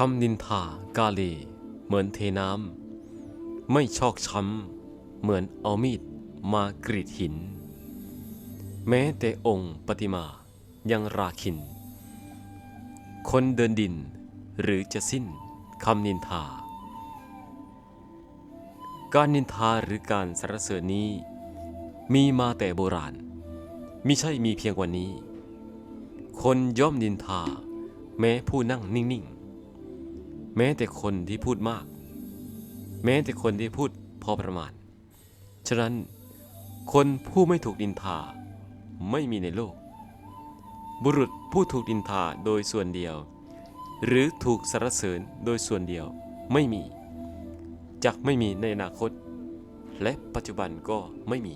คำนินทากาเล เหมือนเทน้ำ ไม่ชอกช้ำ เหมือนเอามีดมากรีดหิน แม้แต่องค์ปฏิมายังราคิน คนเดินดินหรือจะสิ้นคำนินทา การนินทาหรือการสรรเสริญนี้ มีมาแต่โบราณมิใช่มีเพียงวันนี้ คนย่อมนินทา แม้ผู้นั่งนิ่ง ๆ แม้แต่คนที่พูดมาก แม้แต่คนที่พูดพอประมาณ ฉะนั้นคนผู้ไม่ถูกนินทาไม่มีในโลก บุรุษผู้ถูกนินทาโดยส่วนเดียว หรือถูกสรรเสริญโดยส่วนเดียวไม่มีจักไม่มีในอนาคต และปัจจุบันก็ไม่มี